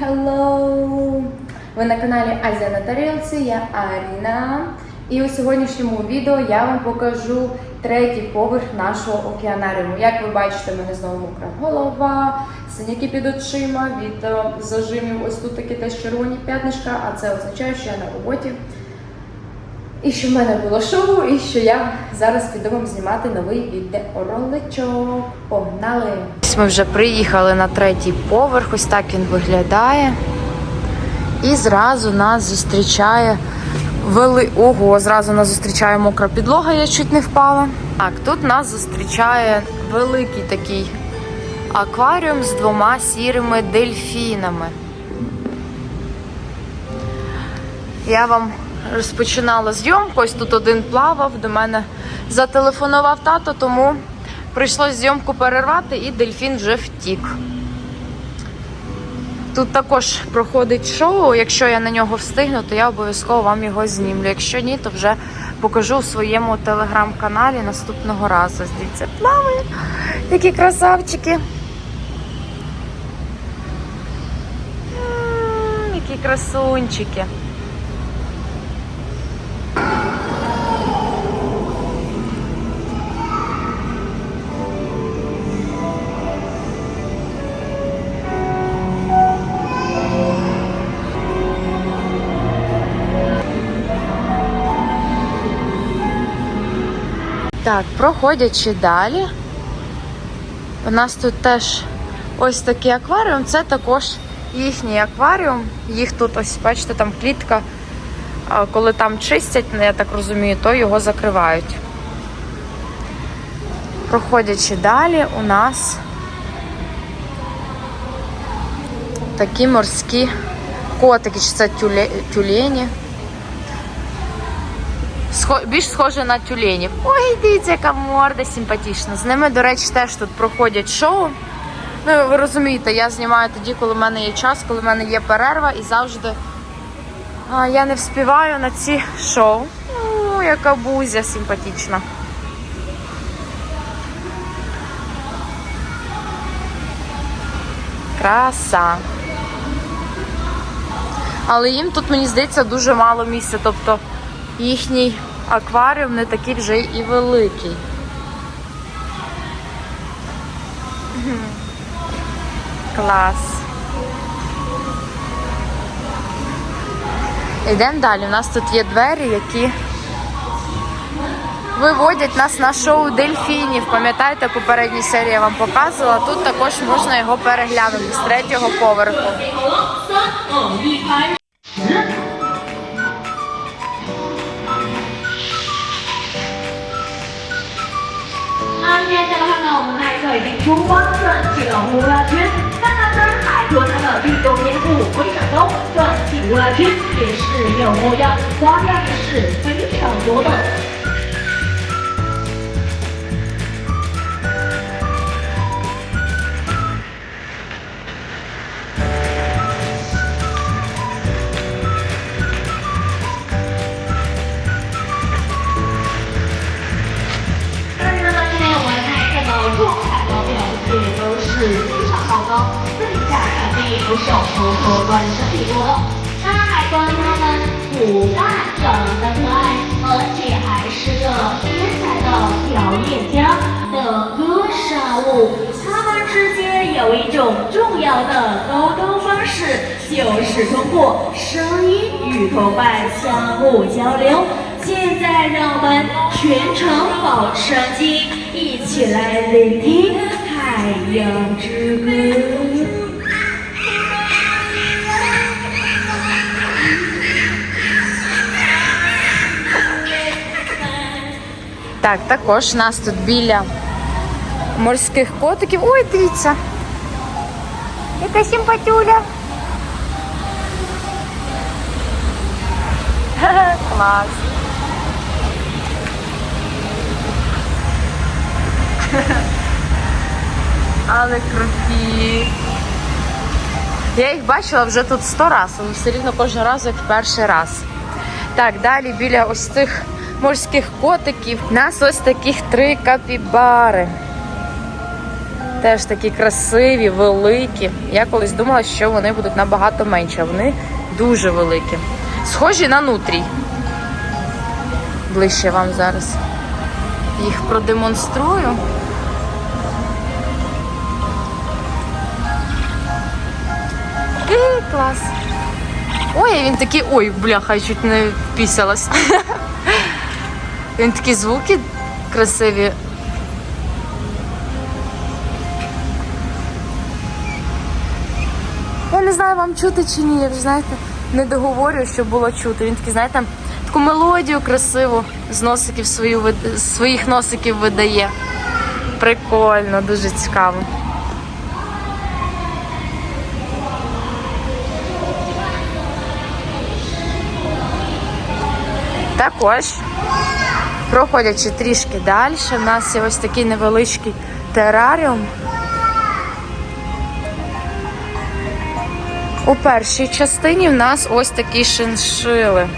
hello! Ви на каналі Азія на тарілці, я Аріна. І у сьогоднішньому відео я вам покажу третій поверх нашого океанаріуму. Як ви бачите, в мене знову мокра голова, синяки під очима, від е, зажимів. Ось тут такі теж червоні п'ятнишка, а це означає, що я на роботі. І що в мене було шоу, і що я зараз піду вам знімати новий відеороличок. Погнали! Ми вже приїхали на третій поверх, ось так він виглядає. І зразу нас зустрічає вели... Ого, зразу нас зустрічає мокра підлога, я чуть не впала. Так, тут нас зустрічає великий такий акваріум з двома сірими дельфінами. Я вам розпочинала зйомку. Ось тут один плавав, до мене зателефонував тато, тому прийшлось зйомку перервати і дельфін вже втік. Тут також проходить шоу. Якщо я на нього встигну, то я обов'язково вам його знімлю. Якщо ні, то вже покажу у своєму телеграм-каналі наступного разу. Дивіться, плавають. Такі красавчики. Які красунчики. Так, проходячи далі. У нас тут теж ось такий акваріум. Це також їхній акваріум. Їх тут ось, бачите, там клітка. Коли там чистять, ну, я так розумію, то його закривають. Проходячи далі, у нас такі морські котики, чи це тюле- тюлені. Схо- більш схоже на тюленів. Ой, дивіться, яка морда симпатична. З ними, до речі, теж тут проходять шоу. Ну, ви розумієте, я знімаю тоді, коли в мене є час, коли в мене є перерва, і завжди а, я не вспіваю на ці шоу. Ну, яка бузя симпатична. Краса. Але їм тут, мені здається, дуже мало місця. Тобто їхній акваріум не такий вже і великий. Клас. Йдемо далі. У нас тут є двері, які виводять нас на шоу дельфінів. Пам'ятаєте, попередній серії я вам показувала. Тут також можна його переглянути з третього поверху. 快递出发转起了呼啦圈看到这儿还说它的运动天赋非常高转起呼啦圈也是有模样花样也是非常多的。下肯定不是符合端身体做的。那海豚它们不但长得可爱，而且还是个天才的表演家的歌沙舞。它们之间有一种重要的沟通方式，就是通过声音与同伴相互交流。现在让我们全程保持安静，一起来聆听《海洋之歌》。Так, також нас тут біля морських котиків. Ой, дивіться. Яка симпатюля. Клас. Але круті. Я їх бачила вже тут сто разів, але все рівно кожен раз як перший раз. Так, далі біля ось цих морських котиків у нас ось таких три капібари. Теж такі красиві, великі. Я колись думала, що вони будуть набагато менші, а вони дуже великі. Схожі на нутрій. Ближче вам зараз їх продемонструю. Ей, клас. Ой, він такий. Ой, бляха, чуть не пісялась. Він такі звуки красиві. Я не знаю, вам чути чи ні, я вже знаєте, не договорю, щоб було чути. Він такий, знаєте, таку мелодію красиву з носиків свою, своїх носиків видає. Прикольно, дуже цікаво. Також, проходячи трішки далі, в нас є ось такий невеличкий тераріум. У першій частині в нас ось такі шиншили.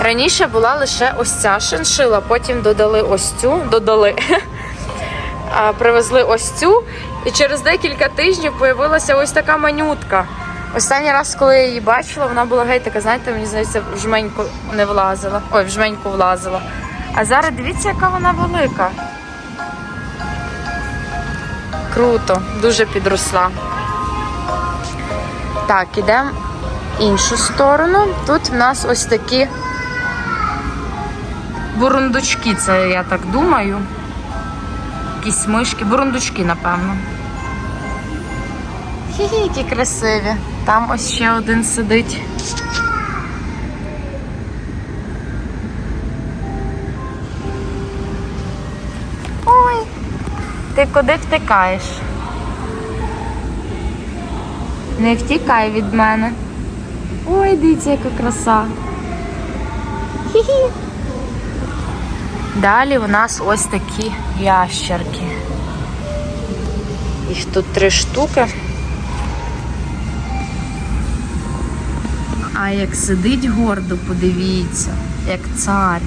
Раніше була лише ось ця шиншила, потім додали ось цю, додали, привезли ось цю, і через декілька тижнів з'явилася ось така манютка. Останній раз, коли я її бачила, вона була геть така, знаєте, мені здається, в жменьку не влазила. Ой, в жменьку влазила. А зараз дивіться, яка вона велика. Круто, дуже підросла. Так, ідемо іншу сторону. Тут в нас ось такі бурундучки, це я так думаю. Якісь мишки, бурундучки, напевно. Хі-хі, які красиві. Там ось ще один сидить. Ой, ти куди втикаєш? Не втікай від мене. Ой, дивіться, яка краса. Хі-хі. Далі у нас ось такі ящерки. Їх тут три штуки. А як сидить гордо, подивіться, як цар.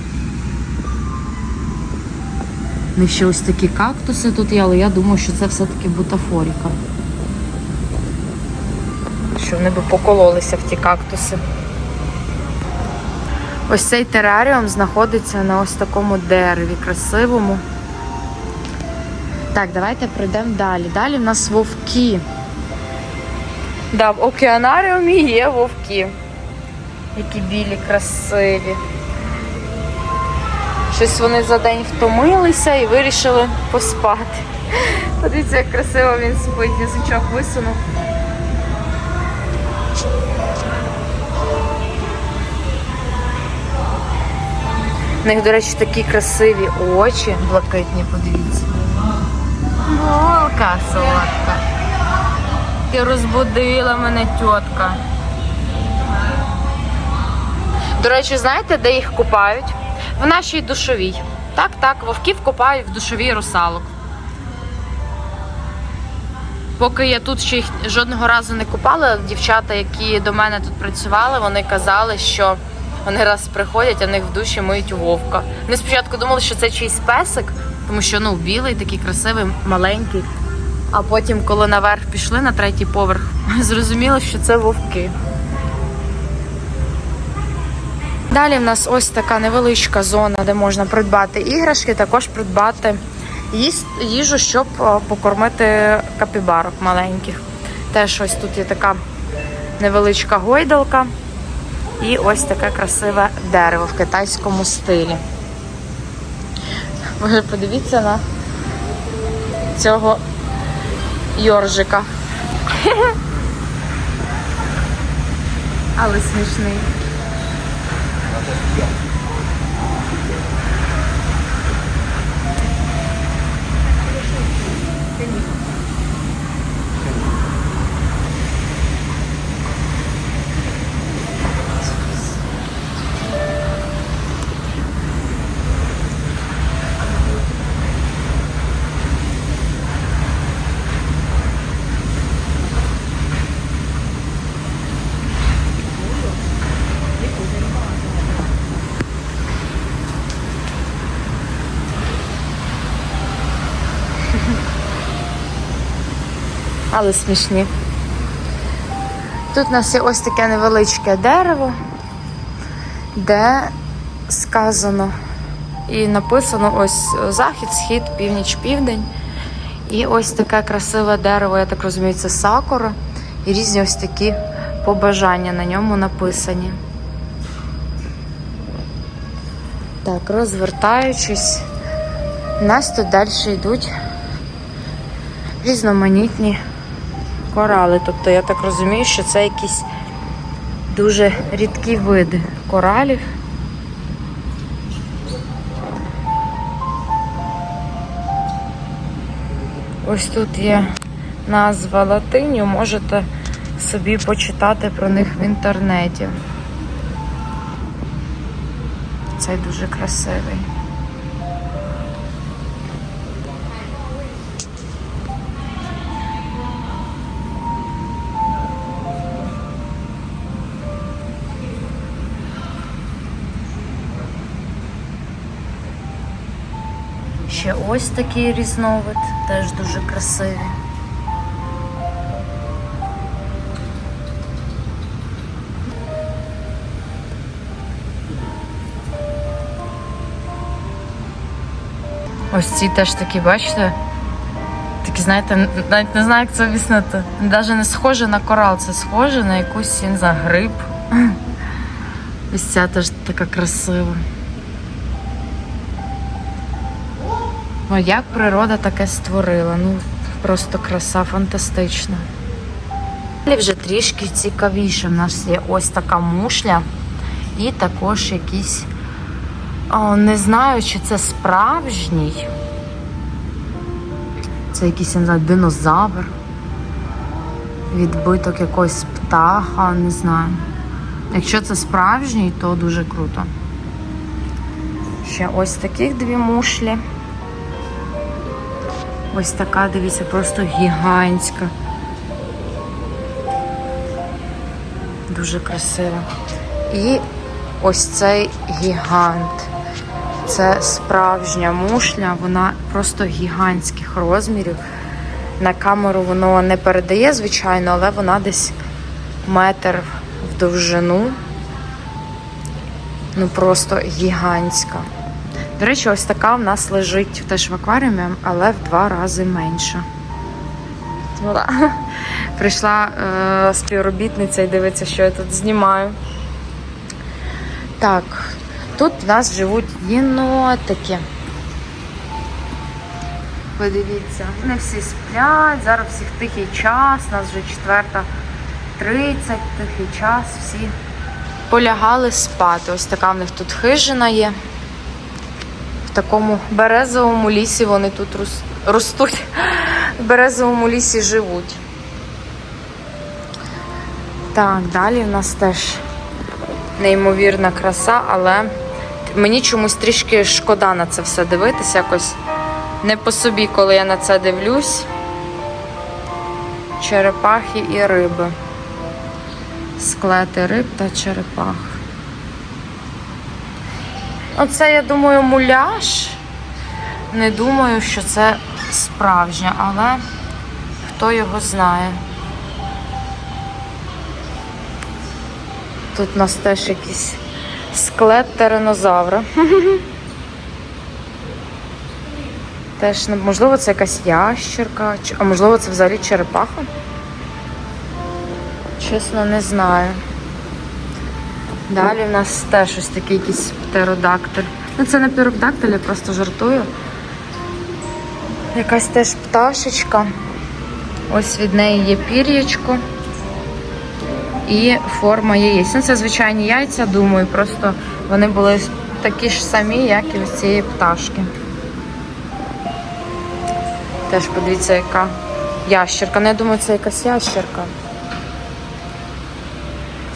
Них ще ось такі кактуси тут є, але я думаю, що це все-таки бутафоріка. Що вони би покололися в ті кактуси. Ось цей тераріум знаходиться на ось такому дереві красивому. Так, давайте пройдемо далі. Далі в нас вовки. Да, в океанаріумі є вовки. Які білі, красиві. Щось вони за день втомилися і вирішили поспати. Подивіться, як красиво він спить, язичок висунув. У них, до речі, такі красиві очі, блакитні, подивіться. Волка солодка. Ти розбудила мене тітка. До речі, знаєте, де їх купають? В нашій душовій. Так, так, вовків купають в душовій русалок. Поки я тут ще їх жодного разу не купала, дівчата, які до мене тут працювали, вони казали, що вони раз приходять, а в них в душі миють вовка. Вони спочатку думали, що це чийсь песик, тому що ну білий, такий красивий, маленький. А потім, коли наверх пішли на третій поверх, зрозуміли, що це вовки. Далі в нас ось така невеличка зона, де можна придбати іграшки, також придбати їжу, щоб е, покормити капібарок маленьких. Теж ось тут є така невеличка гойдалка і ось таке красиве дерево в китайському стилі. Ви подивіться на цього йоржика. Але смішний. Yeah. Але смішні. Тут у нас є ось таке невеличке дерево, де сказано і написано ось захід, схід, північ, південь. І ось таке красиве дерево, я так розумію, це сакура. І різні ось такі побажання на ньому написані. Так, розвертаючись, у нас тут далі йдуть різноманітні корали. Тобто я так розумію, що це якісь дуже рідкі види коралів. Ось тут є назва латиню, можете собі почитати про них в інтернеті. Цей дуже красивий. Ще ось такий різновид, теж дуже красивий. Ось ці теж такі, бачите? Такі, знаєте, навіть не знаю, як це об'яснити. Навіть не схоже на корал, це схоже на якусь, я не знаю, гриб. Ось ця теж така красива. Ну, як природа таке створила? Ну, просто краса фантастична. Далі вже трішки цікавіше. У нас є ось така мушля і також якісь. О, не знаю, чи це справжній. Це якийсь, я не знаю, динозавр. Відбиток якогось птаха, не знаю. Якщо це справжній, то дуже круто. Ще ось таких дві мушлі. Ось така, дивіться, просто гігантська. Дуже красива. І ось цей гігант. Це справжня мушля, вона просто гігантських розмірів. На камеру воно не передає, звичайно, але вона десь метр в довжину. Ну просто гігантська. До речі, ось така в нас лежить теж в акваріумі, але в два рази менша. Вона прийшла е, співробітниця і дивиться, що я тут знімаю. Так, тут в нас живуть єнотики. Подивіться, вони всі сплять, зараз всіх тихий час, у нас вже четверта 30, тихий час, всі полягали спати. Ось така в них тут хижина є. В такому березовому лісі вони тут ростуть. В березовому лісі живуть. Так, далі в нас теж неймовірна краса, але мені чомусь трішки шкода на це все дивитися. Якось не по собі, коли я на це дивлюсь. Черепахи і риби. Склети риб та черепах. Оце, я думаю, муляж. Не думаю, що це справжнє, але хто його знає. Тут у нас теж якийсь склет теренозавра. Теж, ну, можливо, це якась ящерка, а можливо, це взагалі черепаха. Чесно, не знаю. Далі в нас теж ось такий якийсь птеродактиль. Ну, це не птеродактиль, я просто жартую. Якась теж пташечка. Ось від неї є пір'ячко і форма яєць. Ну, це звичайні яйця, думаю, просто вони були такі ж самі, як і у цієї пташки. Теж подивіться, яка ящерка. Ну, я думаю, це якась ящерка.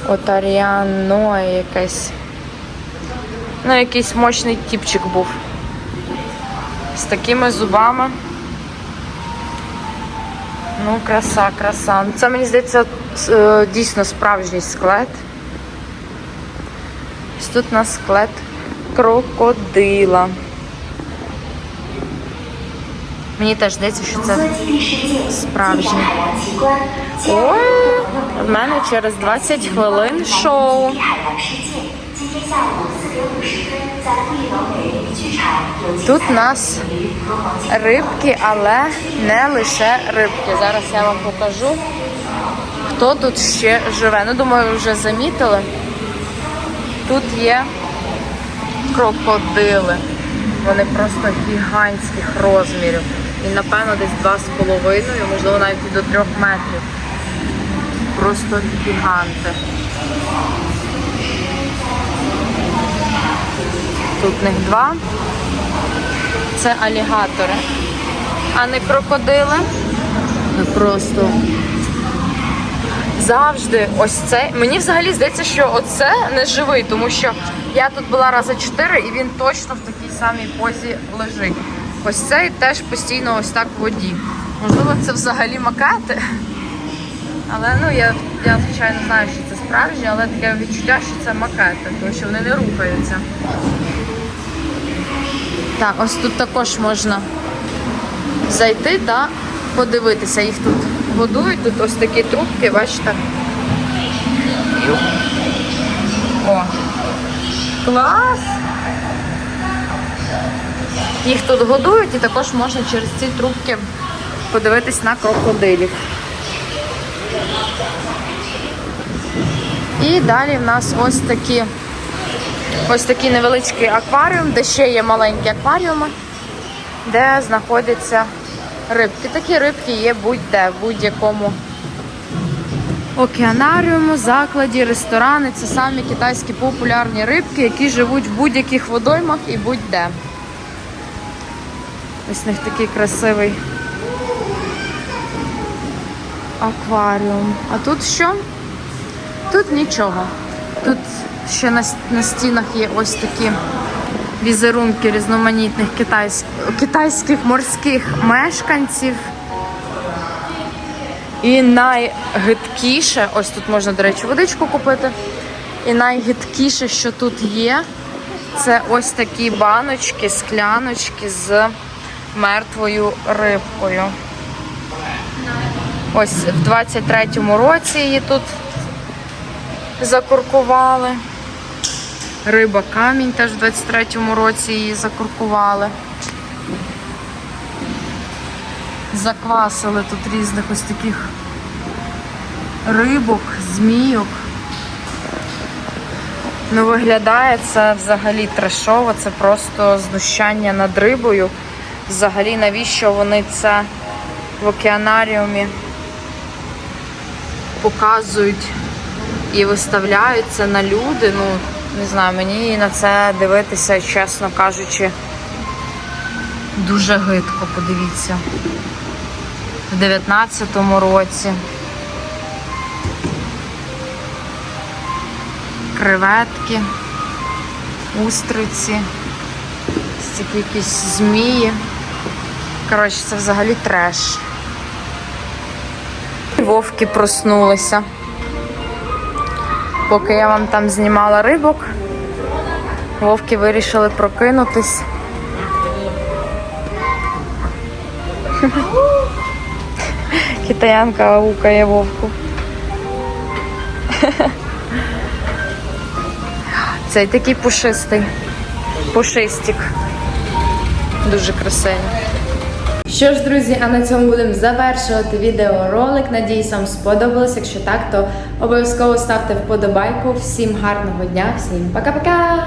Отаріано якась. Ну, якийсь мощний тіпчик був. З такими зубами. Ну, краса, краса. Це, мені здається, е, дійсно справжній склет. Ось тут у нас склет крокодила. Мені теж здається, що це справжнє. Ой, в мене через 20 хвилин шоу. Тут нас рибки, але не лише рибки. Зараз я вам покажу, хто тут ще живе. Ну, думаю, ви вже замітили. Тут є крокодили. Вони просто гігантських розмірів. І напевно десь два з половиною, можливо, навіть до трьох метрів. Просто гіганти. Тут них два. Це алігатори, а не крокодили. Просто завжди ось це. Мені взагалі здається, що оце не живий, тому що я тут була рази чотири і він точно в такій самій позі лежить. Ось цей теж постійно ось так в воді. Можливо, це взагалі макети. Але ну я, я звичайно знаю, що це справжні, але таке відчуття, що це макети, тому що вони не рухаються. Так, ось тут також можна зайти та подивитися. Їх тут годують. Тут ось такі трубки, бачите. О. Клас! Їх тут годують і також можна через ці трубки подивитись на крокодилів. І далі в нас ось такі ось такий невеличкий акваріум, де ще є маленькі акваріуми, де знаходяться рибки. Такі рибки є будь-де, в будь-якому океанаріуму, закладі, ресторани. Це самі китайські популярні рибки, які живуть в будь-яких водоймах і будь-де. Ось в них такий красивий акваріум. А тут що? Тут нічого. Тут ще на, на стінах є ось такі візерунки різноманітних китайських, китайських морських мешканців. І найгидкіше, ось тут можна, до речі, водичку купити. І найгидкіше, що тут є, це ось такі баночки, скляночки з мертвою рибкою. Ось в 23-му році її тут закуркували. Риба камінь теж в 23-му році її закуркували. Заквасили тут різних ось таких рибок, змійок. Ну, виглядає це взагалі трешово, це просто знущання над рибою. Взагалі, навіщо вони це в океанаріумі показують і виставляються на люди. Ну, не знаю, мені на це дивитися, чесно кажучи, дуже гидко, подивіться. В 19-му році. Креветки, устриці, якісь змії. Коротше, це взагалі треш. Вовки проснулися. Поки я вам там знімала рибок, вовки вирішили прокинутись. Китаянка аукає вовку. Цей такий пушистий. Пушистик. Дуже красивий. Що ж, друзі, а на цьому будемо завершувати відеоролик. Надіюсь, вам сподобалось. Якщо так, то обов'язково ставте вподобайку. Всім гарного дня, всім пока-пока!